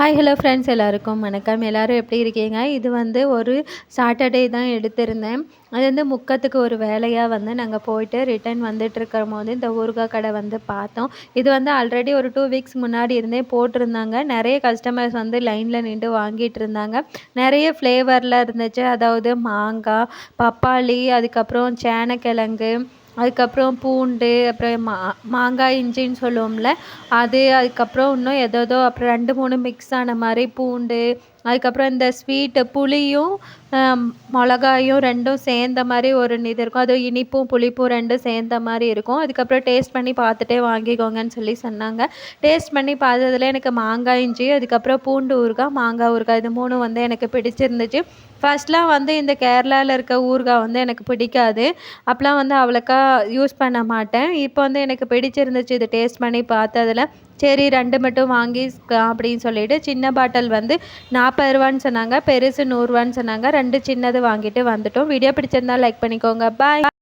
Hi hello friends எல்லாருக்கும் வணக்கம். எல்லோரும் எப்படி இருக்கீங்க? இது வந்து ஒரு சாட்டர்டே தான் எடுத்திருந்தேன். அது வந்து முக்கத்துக்கு ஒரு வேலையாக வந்து நாங்கள் போயிட்டு ரிட்டர்ன் வந்துட்டு இருக்கிற போது இந்த ஊறுகாய் கடை வந்து பார்த்தோம். இது வந்து ஆல்ரெடி ஒரு டூ வீக்ஸ் முன்னாடி இருந்தே போட்டிருந்தாங்க. நிறைய கஸ்டமர்ஸ் வந்து லைனில் நின்று வாங்கிட்டு இருந்தாங்க. நிறைய ஃப்ளேவரில் இருந்துச்சு. அதாவது மாங்காய் பப்பாளி அதுக்கப்புறம் சேனக்கிழங்கு அதுக்கப்புறம் பூண்டு அப்புறம் மா மாங்காய் இஞ்சின்னு சொல்லுவோம்ல அது அதுக்கப்புறம் இன்னும் ஏதேதோ அப்புறம் ரெண்டு மூணு மிக்ஸ் ஆன மாதிரி பூண்டு அதுக்கப்புறம் இந்த ஸ்வீட்டு புளியும் மிளகாயும் ரெண்டும் சேர்ந்த மாதிரி ஒரு இது இருக்கும். அதுவும் இனிப்பும் புளிப்பும் ரெண்டும் சேர்ந்த மாதிரி இருக்கும். அதுக்கப்புறம் டேஸ்ட் பண்ணி பார்த்துட்டே வாங்கிக்கோங்கன்னு சொல்லி சொன்னாங்க. டேஸ்ட் பண்ணி பார்த்ததுல எனக்கு மாங்காய் இஞ்சி அதுக்கப்புறம் பூண்டு ஊறுகாய் மாங்காய் ஊறுகாய். இது மூணும் வந்து எனக்கு பிடிச்சிருந்துச்சு. ஃபஸ்ட்லாம் வந்து இந்த கேரளாவில் இருக்க ஊறுகாய் வந்து எனக்கு பிடிக்காது. அப்போலாம் வந்து அவ்வளோக்கா யூஸ் பண்ண மாட்டேன். இப்போ வந்து எனக்கு பிடிச்சிருந்துச்சு இது டேஸ்ட் பண்ணி பார்த்ததுல. சரி ரெண்டு மட்டும் வாங்கி அப்படின்னு சொல்லிட்டு சின்ன பாட்டில் வந்து நான் நாற்பது ரூபான்னு சொன்னாங்க பெருசு நூறுரூவான்னு சொன்னாங்க. ரெண்டு சின்னது வாங்கிட்டு வந்துட்டோம். வீடியோ பிடிச்சிருந்தா லைக் பண்ணிக்கோங்க. பாய்